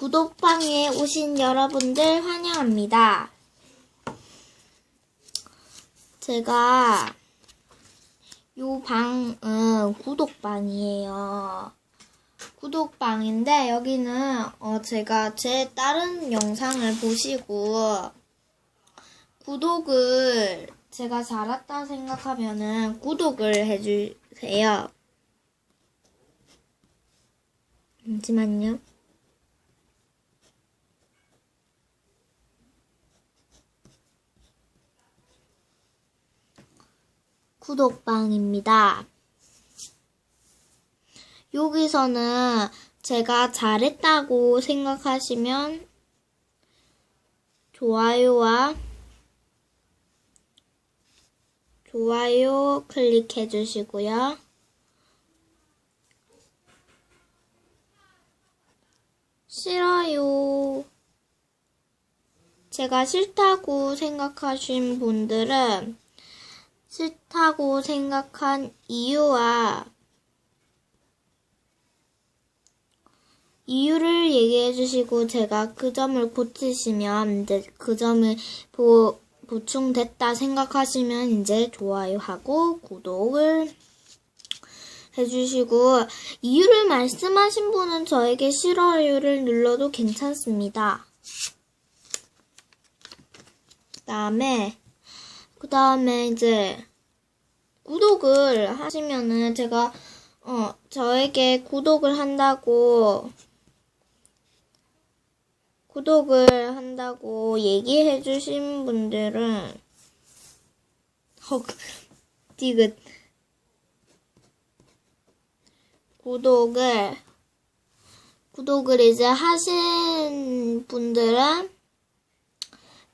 구독방에 오신 여러분들 환영합니다. 제가 요 방은 구독방이에요. 구독방인데 여기는 어 제가 제 다른 영상을 보시고 구독을 제가 잘했다 생각하면은 구독을 해주세요. 잠시만요. 구독방입니다. 여기서는 제가 잘했다고 생각하시면 좋아요와 좋아요 클릭해 주시고요. 싫어요. 제가 싫다고 생각하신 분들은 싫다고 생각한 이유와 이유를 얘기해 주시고 제가 그 점을 고치시면 이제 그 점을 보, 보충됐다 생각하시면 이제 좋아요 하고 구독을 해주시고 이유를 말씀하신 분은 저에게 싫어요를 눌러도 괜찮습니다. 그 다음에 그 다음에 이제 구독을 하시면은 제가 어 저에게 구독을 한다고 구독을 한다고 얘기해 주신 분들은 헉 디귿. 구독을 구독을 이제 하신 분들은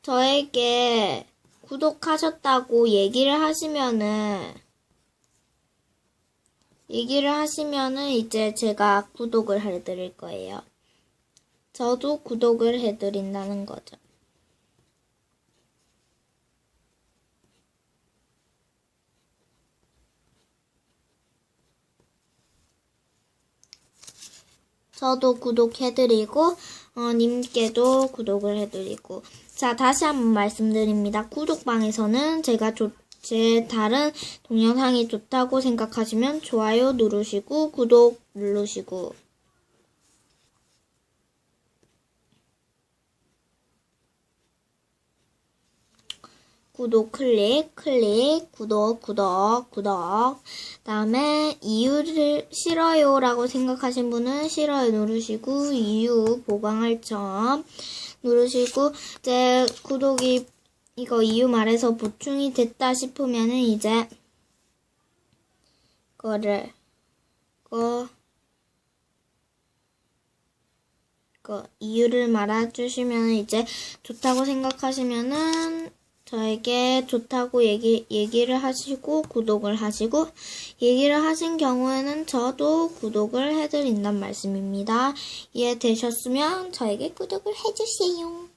저에게 구독하셨다고 얘기를 하시면은 얘기를 하시면은 이제 제가 구독을 해드릴 거예요. 저도 구독을 해드린다는 거죠. 저도 구독해드리고, 어, 님께도 구독을 해드리고. 자, 다시 한번 말씀드립니다. 구독방에서는 제가 조, 제 다른 동영상이 좋다고 생각하시면 좋아요 누르시고, 구독 누르시고. 구독 클릭, 클릭, 구독, 구독, 구독. 다음에 이유를 싫어요라고 생각하신 분은 싫어요 누르시고 이유 보강할 점 누르시고 이제 구독이 이거 이유 말해서 보충이 됐다 싶으면은 이제 거를 거그 이유를 말해주시면 이제 좋다고 생각하시면은 저에게 좋다고 얘기, 얘기를 하시고 구독을 하시고 얘기를 하신 경우에는 저도 구독을 해드린단 말씀입니다. 이해되셨으면 저에게 구독을 해주세요.